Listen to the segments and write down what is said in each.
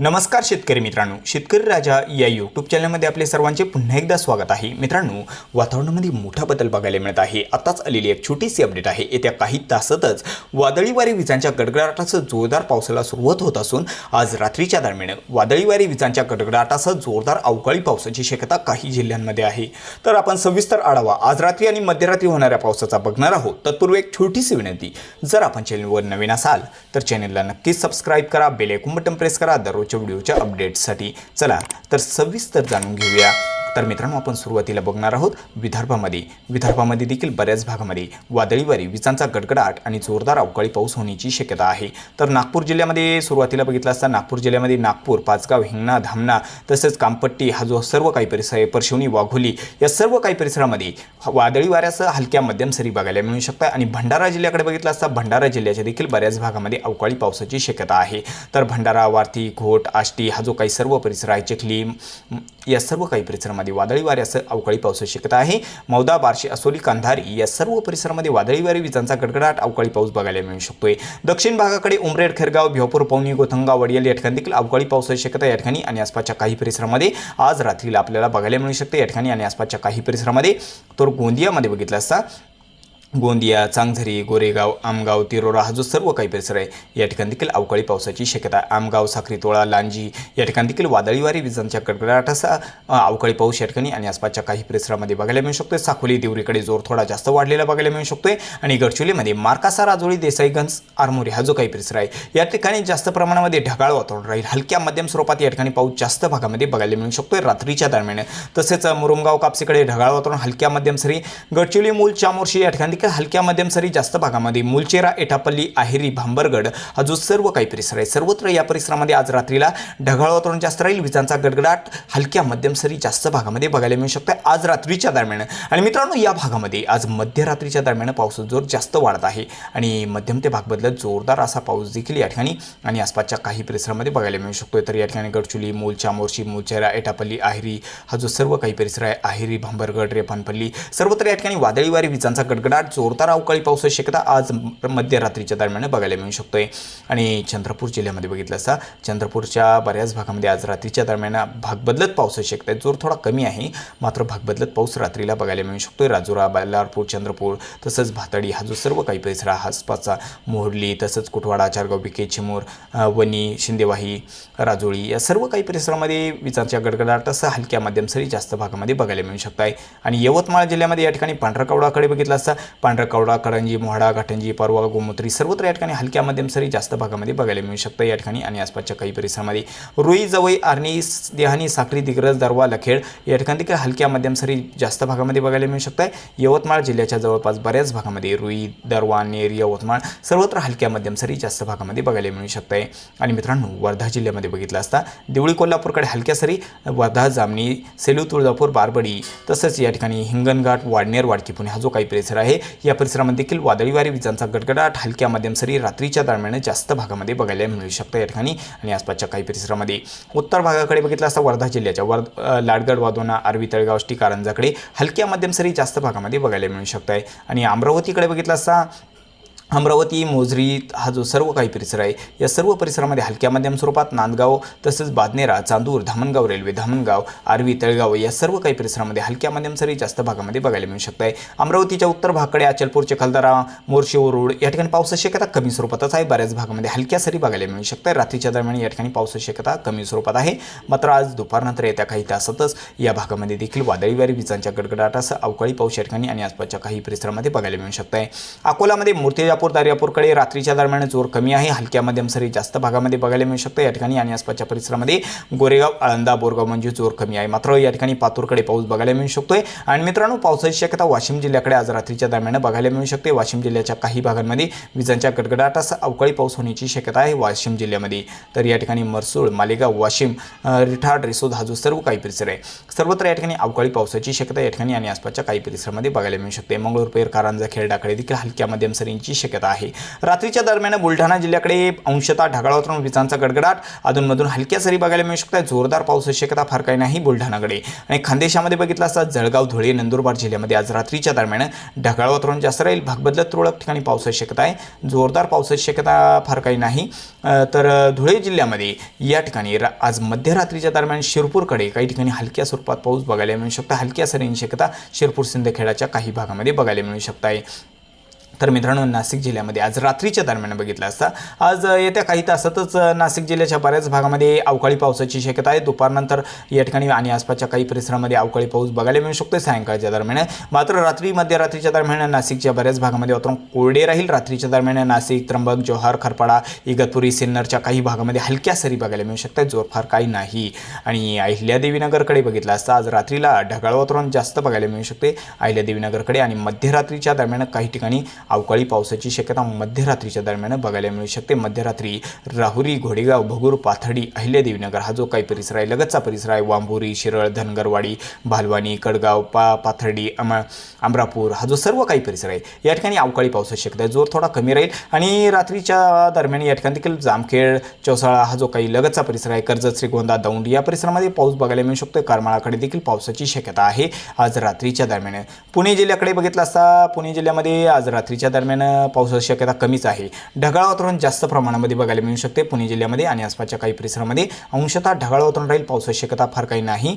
नमस्कार शेतकरी मित्रांनो शेतकरी राजा या यूट्यूब चॅनलमध्ये आपले सर्वांचे पुन्हा एकदा स्वागत आहे. मित्रांनो वातावरणामध्ये मोठा बदल बघायला मिळत आहे. आताच आलेली एक छोटीशी अपडेट आहे. येत्या काही तासातच वादळी वारे विजांच्या गडगडाटासह जोरदार पावसाला सुरुवात होत असून आज रात्रीच्या दरम्यान वादळी वारे विजांच्या गडगडाटासह जोरदार अवकाळी पावसाची शक्यता काही जिल्ह्यांमध्ये आहे. तर आपण सविस्तर आढावा. आज रात्री आणि मध्यरात्री होणाऱ्या पावसाचा बघणार आहोत. तत्पूर्वी एक छोटीशी विनंती. जर आपण चॅनलवर नवीन असाल तर चॅनलला नक्कीच सबस्क्राईब करा बेल आयकॉन बटन प्रेस करा दररोजच्या व्हिडिओच्या अपडेट्ससाठी चला तर सविस्तर जाणून घेऊया. तर मित्रांनो आपण सुरुवातीला बघणार आहोत विदर्भामध्ये. विदर्भामध्ये देखील बऱ्याच भागामध्ये वादळीवारी विजांचा गडगडाट आणि जोरदार अवकाळी पाऊस होण्याची शक्यता आहे. तर नागपूर जिल्ह्यामध्ये सुरुवातीला बघितलं असता नागपूर जिल्ह्यामध्ये नागपूर पाचगाव हिंगणा धामणा तसेच कामपट्टी हा जो सर्व काही परिसर आहे परशिवनी वाघोली या सर्व काही परिसरामध्ये वादळी वाऱ्यासह हलक्या मध्यम सरी बघायला मिळू शकतात. आणि भंडारा जिल्ह्याकडे बघितलं असता भंडारा जिल्ह्याच्या देखील बऱ्याच भागामध्ये अवकाळी पावसाची शक्यता आहे. तर भंडारा वारती घोट आष्टी हा जो काही सर्व परिसर आहे चिखली या सर्व काही परिसरामध्ये वादळी वाऱ्यासह अवकाळी पावसाची शक्यता आहे. मौदा बार्शी असोली कंधारी या सर्व परिसरामध्ये वादळी वारे विजांचा गडगडाट अवकाळी पाऊस बघायला मिळू शकतोय. दक्षिण भागाकडे उमरेड खेरगाव भिवपूर पवनी गोथंगा वडियल या ठिकाणी देखील अवकाळी पावसाची शक्यता या ठिकाणी आणि आसपासच्या काही परिसरामध्ये आज रात्रीला आपल्याला बघायला मिळू शकते. या ठिकाणी आणि आसपासच्या काही परिसरामध्ये तर गोंदियामध्ये बघितलं असता गोंदिया चांगझरी गोरेगाव आमगाव तिरोरा हा जो सर्व काही परिसर आहे. या ठिकाणी देखील अवकाळी पावसाची शक्यता आमगाव साखरीतोळा लांजी या ठिकाणी देखील वादळी वारी विजांच्या कडकडाटाचा अवकाळी पाऊस या ठिकाणी आणि आसपासच्या काही परिसरामध्ये बघायला मिळू शकतोय. साखोली देवरीकडे जोर थोडा जास्त वाढलेला बघायला मिळू शकतोय आणि गडचिरोलीमध्ये मार्कासा राजोळी देसाईगंज आरमोरी हा जो काही परिसर आहे या ठिकाणी जास्त प्रमाणामध्ये ढगाळ वातावरण राहील. हलक्या मध्यम स्वरूपात या ठिकाणी पाऊस जास्त भागामध्ये बघायला मिळू शकतोय. रात्रीच्या दरम्यान तसेच मुरुमगाव कापसीकडे ढगाळ वातावरण हलक्या मध्यम सरी गडचिरोली मूल चामोर्शी या ठिकाणी देखील हलक्या मध्यम सरी जास्त भागामध्ये मुलचेरा एटापल्ली आहेरी भांबरगड हा जो सर्व काही परिसर आहे सर्वत्र या परिसरामध्ये आज रात्रीला ढगाळ वातावरण जास्त राहील विजांचा गडगडाट हलक्या मध्यम सरी जास्त भागामध्ये बघायला मिळू शकतं आज रात्रीच्या दरम्यान आणि मित्रांनो या भागामध्ये आज मध्यरात्रीच्या दरम्यान पाऊस जोर जास्त वाढत आहे आणि मध्यम ते भाग बदलत जोरदार असा पाऊस देखील या ठिकाणी आणि आसपासच्या काही परिसरामध्ये बघायला मिळू शकतोय. तर या ठिकाणी गडचुली मूल मोर्शी मुलचेरा एटापल्ली आहेरी हा जो सर्व काही परिसर आहे आहेरी भांबरगड रेपानपल्ली सर्वत्र या ठिकाणी वादळी वारी विजांचा गडगडाट जोरदार अवकाळी पावसाची शक्यता आज मध्यरात्रीच्या दरम्यान बघायला मिळू शकतोय. आणि चंद्रपूर जिल्ह्यामध्ये बघितलं असता चंद्रपूरच्या बऱ्याच भागामध्ये आज रात्रीच्या दरम्यान भाग बदलत पावसाची शक्यता आहे जोर थोडा कमी आहे मात्र भाग बदलत पाऊस रात्रीला बघायला मिळू शकतोय. राजुरा बल्लारपूर चंद्रपूर तसंच भातडी हा जो सर्व काही परिसर आहे आसपासचा मोहर्ली तसंच कुटवाडा चारगाव बिके चिमूर वनी वणी शिंदेवाही राजोळी या सर्व काही परिसरामध्ये विजांच्या गडगडाटासह हलक्या माध्यमसरी जास्त भागामध्ये बघायला मिळू शकत आहे आणि यवतमाळ जिल्ह्यामध्ये या ठिकाणी पांढरकवडाकडे बघितलं असता पांढरकवडा करंजी मोहाडा घाटंजी परवा गोमूत्री सर्वत्र या ठिकाणी हलक्या मध्यम सरी जास्त भागामध्ये बघायला मिळू शकतं. या ठिकाणी आणि आसपासच्या काही परिसरामध्ये. रुई जवई आर्णी देहानी साखरी दिग्रज दरवा लखेड या ठिकाणी देखील हलक्या मध्यम सरी जास्त भागामध्ये बघायला मिळू शकत. आहे यवतमाळ जिल्ह्याच्या जवळपास बऱ्याच भागामध्ये रुई दरवा नेर यवतमाळ सर्वत्र हलक्या मध्यम सरी जास्त भागामध्ये बघायला मिळू शकत आहे आणि मित्रांनो वर्धा जिल्ह्यामध्ये बघितलं असता देवळी कोल्हापूरकडे हलक्या सरी वर्धा जामणी सेलू तुळजापूर बारबडी तसंच या ठिकाणी हिंगणघाट वाडनेर वाडकी पुणे हा जो काही परिसर आहे या परिसरामध्ये देखील वादळी वारे विजांचा गडगडाट हलक्या मध्यम सरी रात्रीच्या दरम्यान जास्त भागामध्ये बघायला मिळू शकतं या ठिकाणी आणि आसपासच्या काही परिसरामध्ये. उत्तर भागाकडे बघितलं असता वर्धा जिल्ह्याच्या वर लाडगड वादोना आरवी तळगाव कारंजाकडे हलक्या मध्यम सरी जास्त भागामध्ये बघायला मिळू शकत आहे. आणि अमरावतीकडे बघितलं असता अमरावती मोझरी हा जो सर्व काही परिसर आहे या सर्व परिसरामध्ये हलक्या मध्यम स्वरूपात नांदगाव तसेच बादनेरा चांदूर धामणगाव रेल्वे धामणगाव आरवी तळगाव या सर्व काही परिसरामध्ये हलक्या मध्यम सरी जास्त भागामध्ये बघायला मिळू शकत आहे अमरावतीच्या उत्तर भागाकडे अचलपूर चिखलदरा मोर्शी रोड या ठिकाणी पावसाची शक्यता कमी स्वरूपातच आहे. बऱ्याच भागामध्ये हलक्या सरी बघायला मिळू शकते रात्रीच्या दरम्यान या ठिकाणी पावसाची शक्यता कमी स्वरूपात आहे. मात्र आज दुपारनंतर येत्या काही तासातच या भागामध्ये देखील वादळी वारी विजांच्या गडगडाटासह अवकाळी पाऊस या ठिकाणी आणि आसपासच्या काही परिसरामध्ये बघायला मिळू शकत आहे अकोलामध्ये मूर्तिजापूर दर्यापूरकडे रात्रीच्या दरम्यान जोर कमी आहे. हलक्या मध्यम सरी जास्त भागामध्ये बघायला मिळू शकतं. या ठिकाणी आणि आसपासच्या परिसरामध्ये गोरेगाव आळंदा बोरगाव म्हणजे जोर कमी आहे. मात्र या ठिकाणी पातूरकडे पाऊस बघायला मिळू शकतोय. आणि मित्रांनो पावसाची शक्यता वाशिम जिल्ह्याकडे आज रात्रीच्या दरम्यान बघायला मिळू शकते. वाशिम जिल्ह्याच्या काही भागांमध्ये विजांच्या गडगडाटासह अवकाळी पाऊस होण्याची शक्यता आहे वाशिम जिल्ह्यामध्ये. तर या ठिकाणी मरसूळ मालेगाव वाशिम रिठाड रिसोद हा जो सर्व काही परिसर आहे. सर्वत्र या ठिकाणी अवकाळी पावसाची शक्यता या ठिकाणी आणि आसपासच्या काही परिसरामध्ये बघायला मिळू शकते. मंगळूर पेर कारंजा खेरडाकडे देखील हलक्या मध्यम सरींची शक्यता शक्यता आहे. रात्रीच्या दरम्यान बुलढाणा जिल्ह्याकडे अंशतः ढगाळ वातावरण विजांचा गडगडाट अधूनमधून हलक्या सरी बघायला मिळू शकतात. जोरदार पावसाची शक्यता फार काही नाही बुलढाणाकडे. आणि खानदेशामध्ये बघितलं असता जळगाव धुळे नंदुरबार जिल्ह्यामध्ये आज रात्रीच्या दरम्यान ढगाळ वातावरण जास्त राहील. भाग बदलत तुरळक ठिकाणी पावसाची शक्यता आहे. जोरदार पावसाची शक्यता फार काही नाही. तर धुळे जिल्ह्यामध्ये या ठिकाणी रा आज मध्यरात्रीच्या दरम्यान शिरपूरकडे काही ठिकाणी हलक्या स्वरूपात पाऊस बघायला मिळू शकता. हलक्या सरींची शक्यता शिरपूर सिंदखेडाच्या काही भागामध्ये बघायला मिळू शकता. आहे तर मित्रांनो नाशिक जिल्ह्यामध्ये आज रात्रीच्या दरम्यान बघितलं असता. आज येत्या काही तासातच नाशिक जिल्ह्याच्या बऱ्याच भागामध्ये अवकाळी पावसाची शक्यता आहे. दुपारनंतर या ठिकाणी आणि आसपासच्या काही परिसरामध्ये अवकाळी पाऊस बघायला मिळू शकतो सायंकाळच्या दरम्यान. मात्र रात्री मध्यरात्रीच्या दरम्यान नाशिकच्या बऱ्याच भागामध्ये वातावरण कोरडे राहील. रात्रीच्या दरम्यान नाशिक त्र्यंबक जोहार खरपाडा इगतपुरी सिन्नरच्या काही भागामध्ये हलक्या सरी बघायला मिळू शकतात. जोरफार काही नाही. आणि अहिल्यादेवीनगरकडे बघितलं असता आज रात्रीला ढगाळ वातावरण जास्त बघायला मिळू शकते. अहिल्यादेवीनगरकडे आणि मध्यरात्रीच्या दरम्यान काही ठिकाणी अवकाळी पावसाची शक्यता मध्यरात्रीच्या दरम्यान बघायला मिळू शकते. मध्यरात्री राहुरी घोडेगाव भगूर पाथडी अहिल्यादेवीनगर हा जो काही परिसर आहे लगतचा परिसर आहे. वांबोरी शिरळ धनगरवाडी भालवानी कडगाव पा पाथर्डी अम अमरापूर हा जो सर्व काही परिसर आहे या ठिकाणी अवकाळी पावसाची शक्यता आहे. जोर थोडा कमी राहील आणि रात्रीच्या दरम्यान या ठिकाणी देखील जामखेड चौसाळा हा जो काही लगतचा परिसर आहे कर्जत श्रीगोंदा दौंड या परिसरामध्ये पाऊस बघायला मिळू शकतो करमाळाकडे देखील पावसाची शक्यता आहे आज रात्रीच्या दरम्यान. पुणे जिल्ह्याकडे बघितलं असता पुणे जिल्ह्यामध्ये आज रात्री रात्रीच्या दरम्यान पावसाची शक्यता कमीच आहे. ढगाळ वातावरण जास्त प्रमाणामध्ये बघायला मिळू शकते. पुणे जिल्ह्यामध्ये आणि आसपासच्या काही परिसरामध्ये अंशतः ढगाळ वातावरण राहील. पावसाची शक्यता फार काही नाही.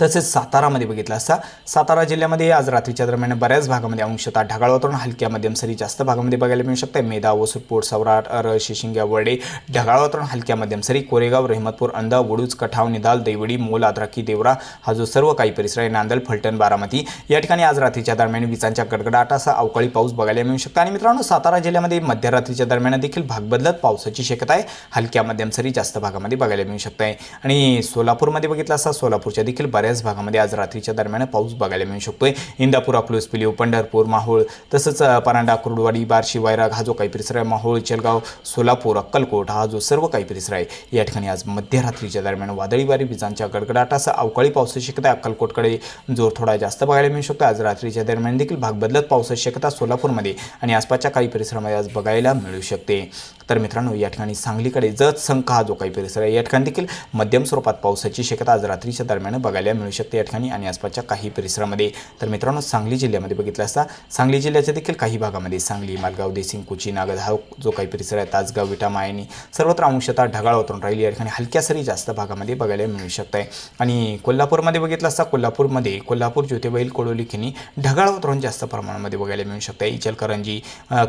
तसेच सातारामध्ये बघितलं असता सातारा जिल्ह्यामध्ये आज रात्रीच्या दरम्यान बऱ्याच भागामध्ये अंशतः ढगाळ वातावरण हलक्या मध्यम सरी जास्त भागामध्ये बघायला मिळू शकते मेधा वसुरपूर सवराट अर शिशिंग्या वडे ढगाळ वातावरण हलक्या मध्यम सरी कोरेगाव रहमतपूर अंदा वडूज कठाव निदाल दैवडी मोल आद्राकी देवरा हा जो सर्व काही परिसर आहे. नांदल फलटण बारामती या ठिकाणी आज रात्रीच्या दरम्यान विजांच्या गडगडाटाचा अवकाळी पाऊस बघायला मिळू शकतो. आणि मित्रांनो सातारा जिल्ह्यामध्ये मध्यरात्रीच्या दरम्यान देखील भाग बदलत पावसाची शक्यता आहे. हलक्या मध्यम सरी जास्त भागामध्ये बघायला मिळू शकत आहे आणि सोलापूरमध्ये बघितलं असता सोलापूरच्या देखील बऱ्याच भागामध्ये आज रात्रीच्या दरम्यान पाऊस बघायला मिळू शकतोय. इंदापूर अकलूज पिलीव पंढरपूर माहोळ तसंच परांडा कुरुडवाडी बार्शी वायराग हा जो काही परिसर आहे माहोळ चेलगाव सोलापूर अक्कलकोट हा जो सर्व काही परिसर आहे या ठिकाणी आज मध्यरात्रीच्या दरम्यान वादळी वारी विजांच्या गडगडाटासह अवकाळी पावसाची शक्यता अक्कलकोटकडे जोर थोडा जास्त बघायला मिळू शकतो आज रात्रीच्या दरम्यान देखील भाग बदलत पावसाची शक्यता सोलापूरमध्ये आणि आसपासच्या काही परिसरामध्ये आज बघायला मिळू शकते. तर मित्रांनो या ठिकाणी सांगलीकडे जत संख हा जो काही परिसर आहे या ठिकाणी देखील मध्यम स्वरूपात पावसाची शक्यता आज रात्रीच्या दरम्यान बघायला मिळू शकते या ठिकाणी आणि आसपासच्या काही परिसरामध्ये. तर मित्रांनो सांगली जिल्ह्यामध्ये बघितलं असता सांगली जिल्ह्याच्या देखील काही भागामध्ये सांगली मालगाव देसिंग कुची नागद हा जो काही परिसर आहे तासगाव विटा मायनी सर्वत्र अंशतः ढगाळ वातावरण राहील. या ठिकाणी हलक्या सरी जास्त भागामध्ये बघायला मिळू शकत. आहे आणि कोल्हापूरमध्ये बघितलं असता कोल्हापूरमध्ये कोल्हापूर ज्योतिबाईल कोडोली खिनी ढगाळ वातावरण जास्त प्रमाणामध्ये बघायला मिळू शकतं. इचलकरंजी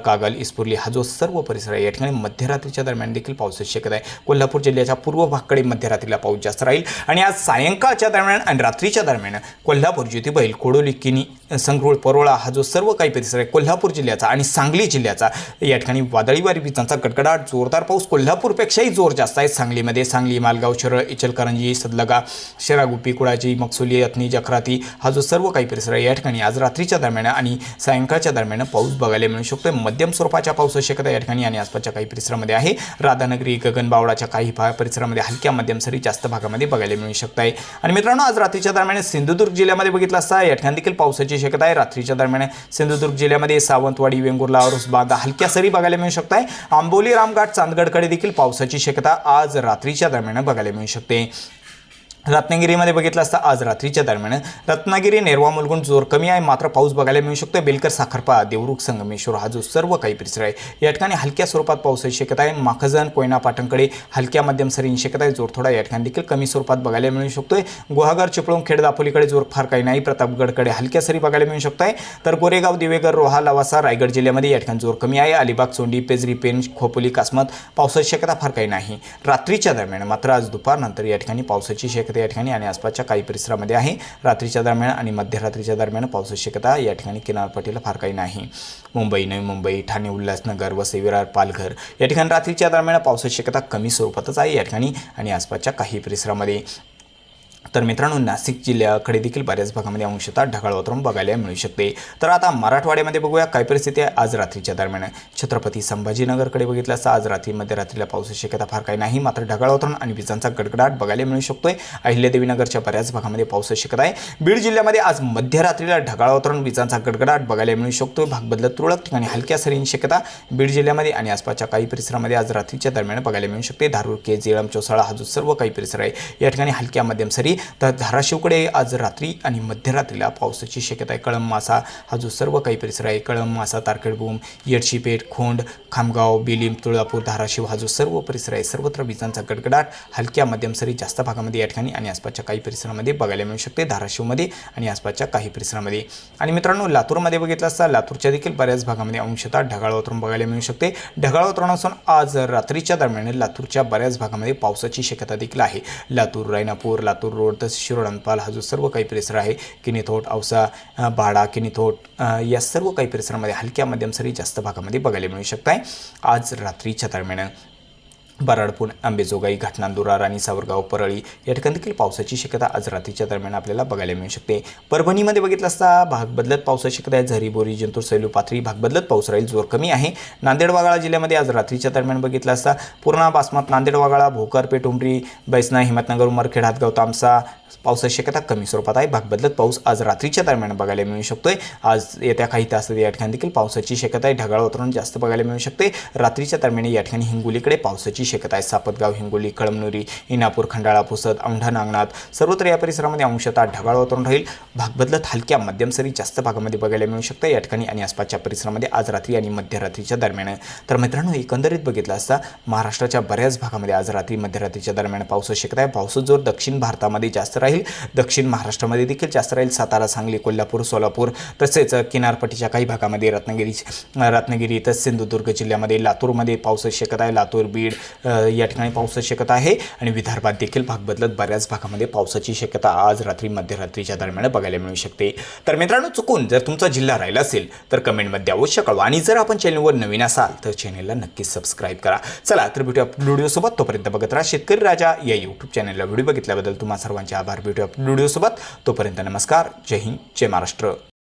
कागल इस्पुर्ली हा जो सर्व परिसर आहे या ठिकाणी मध्यरात्रीच्या दरम्यान देखील पावसाची शक्यता आहे. कोल्हापूर जिल्ह्याच्या पूर्व भागकडे मध्यरात्रीला पाऊस जास्त राहील आणि आज सायंकाळच्या दरम्यान आणि रात्रीच्या दरम्यान कोल्हापूर ज्योतिबैल कोडोली किनी संगरूळ परोळा हा जो सर्व काही परिसर आहे कोल्हापूर जिल्ह्याचा आणि सांगली जिल्ह्याचा या ठिकाणी वादळी वारी विजांचा गडगडाट जोरदार पाऊस कोल्हापूरपेक्षाही जोर जास्त आहे. सांगलीमध्ये सांगली मालगाव शिरळ इचलकरंजी सदलगा शेरागुपी कुळाजी मकसुली अथनी जखराती हा जो सर्व काही परिसर आहे या ठिकाणी आज रात्रीच्या दरम्यान आणि सायंकाळच्या दरम्यान पाऊस बघायला मिळू शकतो मध्यम स्वरूपाच्या पावसाची शक्यता या ठिकाणी आणि आसपासच्या काही परिसरामध्ये आहे. राधानगरी गगनबावडाच्या काही भा परिसरामध्ये हलक्या मध्यम सरी जास्त भागामध्ये बघायला मिळू शकत आहे आणि मित्रांनो आज रात्रीच्या दरम्यान सिंधुदुर्ग जिल्ह्यामध्ये बघितलं असता या ठिकाणी देखील पावसाची शक्यता आहे रात्रीच्या दरम्यान सिंधुदुर्ग जिल्ह्यामध्ये सावंतवाडी वेंगुर्ला औरसबाद हलक्या सरी बघायला मिळू शकत आहे आंबोली रामघाट चांदगडकडे देखील पावसाची शक्यता आज रात्रीच्या दरम्यान बघायला मिळू शकते. रत्नागिरीमध्ये बघितलं असता आज रात्रीच्या दरम्यान रत्नागिरी नेरवा मुलगुण जोर कमी आहे. मात्र पाऊस बघायला मिळू शकतो बेलकर साखरपा देवरुख संगमेश्वर हा जो सर्व काही परिसर आहे. या ठिकाणी हलक्या स्वरूपात पावसाची शक्यता आहे. माखजन कोयना पाटणकडे हलक्या मध्यम सरींची शक्यता आहे. जोर थोडा या ठिकाणी देखील कमी स्वरूपात बघायला मिळू शकतोय. गुहागर चिपळूण खेड दापोलीकडे जोर फार काही नाही. प्रतापगडकडे हलक्या सरी बघायला मिळू शकत आहे तर गोरेगाव दिवेगर रोहा लवासा रायगड जिल्ह्यामध्ये या ठिकाणी जोर कमी आहे. अलिबाग चोंडी पेजरी पेन खोपोली कासमत पावसाची शक्यता फार काही नाही. रात्रीच्या दरम्यान मात्र आज दुपारनंतर या ठिकाणी पावसाची शक्यता या ठिकाणी आणि आसपासच्या काही परिसरामध्ये आहे. रात्रीच्या दरम्यान आणि मध्यरात्रीच्या दरम्यान पावसाची शक्यता या ठिकाणी किनारपट्टीला फार काही नाही. मुंबई नवी मुंबई ठाणे उल्हासनगर व विरार पालघर या ठिकाणी रात्रीच्या दरम्यान पावसाची शक्यता कमी स्वरूपातच आहे. या ठिकाणी आणि आसपासच्या काही परिसरामध्ये तर मित्रांनो नाशिक जिल्ह्याकडे देखील बऱ्याच भागामध्ये अंशतः ढगाळ वातावरण बघायला मिळू शकते. तर आता मराठवाड्यामध्ये बघूया काय परिस्थिती आहे आज रात्रीच्या दरम्यान. छत्रपती संभाजीनगरकडे बघितलं असता आज रात्री मध्यरात्रीला पावसाची शक्यता फार काही नाही मात्र ढगाळ वातावरण आणि विजांचा गडगडाट बघायला मिळू शकतोय. अहिल्यादेवीनगरच्या बऱ्याच भागामध्ये पावसाची शक्यता आहे. बीड जिल्ह्यामध्ये आज मध्यरात्रीला ढगाळ वातावरण विजांचा गडगडाट बघायला मिळू शकतोय. भाग बदलत तुरळक ठिकाणी हलक्या सरींची शक्यता बीड जिल्ह्यामध्ये आणि आसपासच्या काही परिसरामध्ये आज रात्रीच्या दरम्यान बघायला मिळू शकते. धारूर के जेळम चोसाळा हा जो सर्व काही परिसर आहे. या ठिकाणी हलक्या मध्यम सरी तर धाराशिवकडे आज रात्री आणि मध्यरात्रीला पावसाची शक्यता आहे. कळंब मासा हा जो सर्व काही परिसर आहे कळंब मासा तारखेडभूम येडशीपेठ खोंड खामगाव बिलीम तुळजापूर धाराशिव हा जो सर्व परिसर आहे सर्वत्र विजांचा गडगडाट हलक्या मध्यम सरी जास्त भागामध्ये या ठिकाणी आणि आसपासच्या काही परिसरामध्ये बघायला मिळू शकते धाराशिवमध्ये आणि आसपासच्या काही परिसरामध्ये. आणि मित्रांनो लातूरमध्ये बघितलं असता लातूरच्या देखील बऱ्याच भागामध्ये अंशतः ढगाळ वातावरण बघायला मिळू शकते. ढगाळ वातावरण असून आज रात्रीच्या दरम्यान लातूरच्या बऱ्याच भागामध्ये पावसाची शक्यता देखील आहे. लातूर रायनापूर लातूर रोड तसेच शिरोळणपाल हा जो सर्व काही परिसर आहे किनीथोट औसा बाडा किनीथोट या सर्व काही परिसरामध्ये हलक्या मध्यम सरी जास्त भागामध्ये बघायला मिळू शकत आहे आज रात्रीच्या दरम्यान बराडपूर आंबेजोगाई घाटनांदुरा राणी सावरगाव परळी या ठिकाणी देखील पावसाची शक्यता आज रात्रीच्या दरम्यान आपल्याला बघायला मिळू शकते. परभणीमध्ये बघितलं असता भाग बदलत पावसाची शक्यता आहे. झरी बोरी जिंतूर सैलू पाथरी भाग बदलत पाऊस राहील जोर कमी आहे. नांदेड वागाळा जिल्ह्यामध्ये आज रात्रीच्या दरम्यान बघितलं असता पूर्णा बासमत नांदेड वागाळा भोकर पेठ बैसना हिमतनगर उमरखेड हातगाव तामसा पावसाची शक्यता कमी स्वरूपात आहे. भाग बदलत पाऊस आज रात्रीच्या दरम्यान बघायला मिळू शकतोय. आज येत्या काही तासात या ठिकाणी देखील पावसाची शक्यता आहे. ढगाळ वातावरण जास्त बघायला मिळू शकते. रात्रीच्या दरम्यान या ठिकाणी हिंगोलीकडे पावसाची शेकत आहे. सापतगाव हिंगोली कळमनुरी इनापूर खंडाळा पुसद औंढा नागनाथ सर्वत्र या परिसरामध्ये अंशतः ढगाळ वातावरण राहील. भाग बदलत हलक्या मध्यम सरी जास्त भागामध्ये बघायला मिळू शकतं. या ठिकाणी आणि आसपासच्या परिसरामध्ये आज रात्री आणि मध्यरात्रीच्या दरम्यान. तर मित्रांनो एकंदरीत बघितलं असता महाराष्ट्राच्या बऱ्याच भागामध्ये आज रात्री मध्यरात्रीच्या दरम्यान पाऊस शेकत आहे. पावसाचा जोर दक्षिण भारतामध्ये जास्त राहील. दक्षिण महाराष्ट्रामध्ये देखील जास्त राहील. सातारा सांगली कोल्हापूर सोलापूर तसेच किनारपट्टीच्या काही भागामध्ये रत्नागिरी रत्नागिरी तसेच सिंधुदुर्ग जिल्ह्यामध्ये लातूरमध्ये पाऊस शेकत आहे. लातूर बीड या ठिकाणी पावसाची शक्यता आहे. आणि विदर्भात देखील भाग बदलत बऱ्याच भागामध्ये पावसाची शक्यता आज रात्री मध्यरात्रीच्या दरम्यान बघायला मिळू शकते. तर मित्रांनो चुकून जर तुमचा जिल्हा राहिला असेल तर कमेंटमध्ये अवश्य कळवा. आणि जर आपण चॅनलवर नवीन असाल तर चॅनलला नक्कीच सबस्क्राईब करा. चला तर भेटूया व्हिडिओसोबत तोपर्यंत बघत राहा शेतकरी राजा या यूट्यूब चॅनलला व्हिडिओ बघितल्याबद्दल तुम्हा सर्वांचे आभार. भेटूया व्हिडिओसोबत तोपर्यंत नमस्कार. जय हिंद जय महाराष्ट्र.